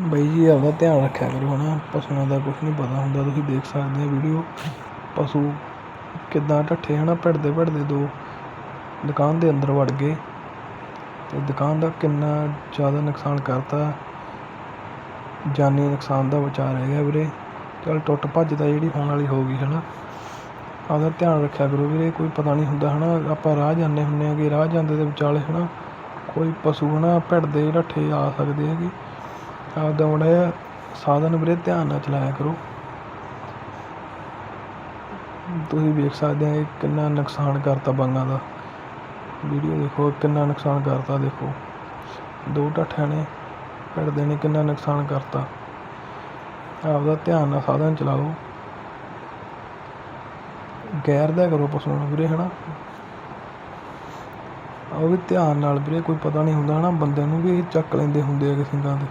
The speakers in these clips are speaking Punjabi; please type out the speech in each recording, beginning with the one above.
ਬਾਈ ਜੀ, ਆਪਦਾ ਧਿਆਨ ਰੱਖਿਆ ਕਰੋ ਹੈ ਨਾ ਪਸ਼ੂਆਂ ਦਾ ਕੁਛ ਨਹੀਂ ਪਤਾ ਹੁੰਦਾ, ਤੁਸੀਂ ਦੇਖ ਸਕਦੇ ਹੋ ਵੀਡੀਓ ਪਸ਼ੂ ਕਿੱਦਾਂ ਢੱਠੇ ਨਾ ਭਿੜਦੇ ਭਿੜਦੇ ਦੋ ਦੁਕਾਨ ਦੇ ਅੰਦਰ ਵੜ ਗਏ। ਅਤੇ ਦੁਕਾਨ ਦਾ ਕਿੰਨਾ ਜ਼ਿਆਦਾ ਨੁਕਸਾਨ ਕਰਤਾ। ਜਾਨੀ ਨੁਕਸਾਨ ਦਾ ਬਚਾ ਰਹਿ ਗਿਆ ਵੀਰੇ। ਚੱਲ ਟੁੱਟ ਭੱਜ ਤਾਂ ਜਿਹੜੀ ਹੋਣ ਵਾਲੀ ਹੋ ਗਈ ਹੈ ਨਾ ਆਪਦਾ ਧਿਆਨ ਰੱਖਿਆ ਕਰੋ ਵੀਰੇ, ਕੋਈ ਪਤਾ ਨਹੀਂ ਹੁੰਦਾ ਹੈ ਨਾ ਆਪਾਂ ਰਾਹ ਜਾਂਦੇ ਹੁੰਦੇ ਹੈਗੇ ਰਾਹ ਜਾਂਦੇ ਦੇ ਵਿਚਾਲੇ ਹੈ ਨਾ ਕੋਈ ਪਸ਼ੂ ਹੈ ਨਾ ਭਿੜਦੇ, ਢੱਠੇ ਆ ਸਕਦੇ ਹੈਗੇ। ਆਪਦਾ ਮਾੜਾ ਜਿਹਾ ਸਾਧਨ ਵੀਰੇ ਧਿਆਨ ਨਾਲ ਚਲਾਇਆ ਕਰੋ। ਤੁਸੀਂ ਵੇਖ ਸਕਦੇ ਹੋ ਕਿੰਨਾ ਨੁਕਸਾਨ ਕਰਤਾ ਬੰਗਾਂ ਦਾ। ਵੀਡੀਓ ਦੇਖੋ, ਕਿੰਨਾ ਨੁਕਸਾਨ ਕਰਤਾ ਦੇਖੋ। ਦੋ ਢੱਠਿਆਂ ਨੇ ਭਿੜਦੇ ਨੇ ਕਿੰਨਾ ਨੁਕਸਾਨ ਕਰਤਾ। ਆਪਦਾ ਧਿਆਨ ਨਾਲ ਸਾਧਨ ਚਲਾਓ। ਗੈਰ ਦਾ ਕਰੋ ਪਸ਼ੂਆਂ ਨੂੰ ਵੀਰੇ, ਹਨਾ? ਉਹ ਵੀ ਧਿਆਨ ਨਾਲ ਵੀਰੇ, ਕੋਈ ਪਤਾ ਨਹੀਂ ਹੁੰਦਾ, ਹਨਾ? ਬੰਦੇ ਨੂੰ ਵੀ ਚੱਕ ਲੈਂਦੇ ਹੁੰਦੇ ਆ ਕਿਸੇ ਸਿੰਘਾਂ ਦੇ।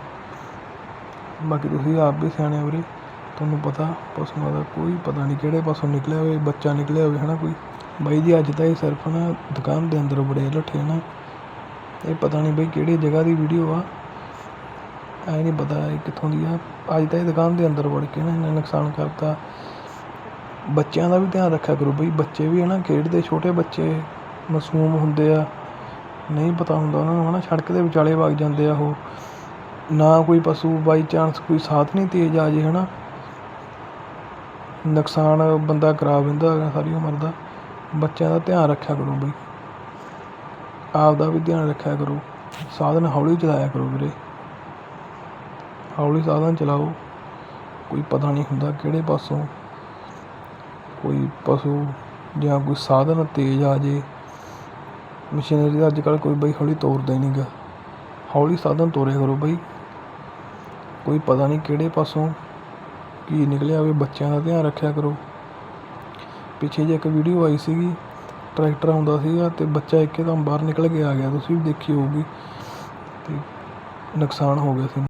ਬਾਕੀ ਤੁਸੀਂ ਆਪ ਵੀ ਸਿਆਣੇ ਹੋ ਵੀਰੇ, ਤੁਹਾਨੂੰ ਪਤਾ, ਪਸ਼ੂਆਂ ਦਾ ਕੋਈ ਪਤਾ ਨਹੀਂ ਕਿਹੜੇ ਪਾਸੋਂ ਨਿਕਲਿਆ ਹੋਵੇ, ਬੱਚਾ ਨਿਕਲਿਆ ਹੋਵੇ ਹੈ ਨਾ ਕੋਈ। ਬਾਈ ਜੀ, ਅੱਜ ਤਾਂ ਇਹ ਸਿਰਫ ਨਾ ਦੁਕਾਨ ਦੇ ਅੰਦਰ ਬੜੇ ਲੱਠੇ ਨਾ। ਇਹ ਪਤਾ ਨਹੀਂ ਬਈ ਕਿਹੜੀ ਜਗ੍ਹਾ ਦੀ ਵੀਡੀਓ ਆ। ਐ ਨਹੀਂ ਪਤਾ ਇਹ ਕਿੱਥੋਂ ਦੀ ਆ। ਅੱਜ ਤਾਂ ਇਹ ਦੁਕਾਨ ਦੇ ਅੰਦਰ ਵੜ ਕੇ ਨਾ ਇੰਨਾ ਨੁਕਸਾਨ ਕਰਤਾ। ਬੱਚਿਆਂ ਦਾ ਵੀ ਧਿਆਨ ਰੱਖਿਆ ਕਰੋ ਬਈ, ਬੱਚੇ ਵੀ ਹਨਾ ਖੇਡਦੇ, ਛੋਟੇ ਬੱਚੇ ਮਾਸੂਮ ਹੁੰਦੇ ਆ। ਨਹੀਂ ਪਤਾ ਹੁੰਦਾ ਉਹਨਾਂ ਨੂੰ ਹਨਾ, ਸੜਕ ਦੇ ਵਿਚਾਲੇ ਵਗ ਜਾਂਦੇ ਆ ਉਹ। ਨਾ ਕੋਈ ਪਸ਼ੂ ਬਾਈ ਚਾਂਸ ਕੋਈ ਸਾਧਨ ਹੀ ਤੇਜ਼ ਆ ਜੇ ਹੈ ਨਾ ਨੁਕਸਾਨ ਬੰਦਾ ਕਰਾ ਦਿੰਦਾ ਹੈਗਾ ਸਾਰੀ ਉਮਰ ਦਾ। ਬੱਚਿਆਂ ਦਾ ਧਿਆਨ ਰੱਖਿਆ ਕਰੋ ਬਈ। ਆਪ ਦਾ ਵੀ ਧਿਆਨ ਰੱਖਿਆ ਕਰੋ। ਸਾਧਨ ਹੌਲੀ ਚਲਾਇਆ ਕਰੋ ਵੀਰੇ। ਹੌਲੀ ਸਾਧਨ ਚਲਾਓ। ਕੋਈ ਪਤਾ ਨਹੀਂ ਹੁੰਦਾ ਕਿਹੜੇ ਪਾਸੋਂ ਕੋਈ ਪਸ਼ੂ ਜਾਂ ਕੋਈ ਸਾਧਨ ਤੇਜ਼ ਆ ਜੇ। ਮਸ਼ੀਨਰੀ ਦਾ ਅੱਜ ਕੱਲ੍ਹ ਕੋਈ ਬਈ ਹੌਲੀ ਤੋਰਦਾ ਹੀ ਨਹੀਂ ਗਾ। ਹੌਲੀ ਸਾਧਨ ਤੋਰਿਆ ਕਰੋ ਬਈ। ਕੋਈ ਪਤਾ ਨਹੀਂ ਕਿਹੜੇ ਪਾਸੋਂ ਕੀ ਨਿਕਲਿਆ ਹੋਵੇ ਬੱਚਿਆਂ ਦਾ ਧਿਆਨ ਰੱਖਿਆ ਕਰੋ। ਪਿੱਛੇ ਜੇ ਇੱਕ ਵੀਡੀਓ ਆਈ ਸੀਗੀ ਟਰੈਕਟਰ ਆਉਂਦਾ ਸੀਗਾ ਅਤੇ ਬੱਚਾ ਇੱਕਦਮ ਬਾਹਰ ਨਿਕਲ ਕੇ ਆ ਗਿਆ। ਤੁਸੀਂ ਵੀ ਦੇਖੀ ਹੋਊਗੀ ਅਤੇ ਨੁਕਸਾਨ ਹੋ ਗਿਆ ਸੀ।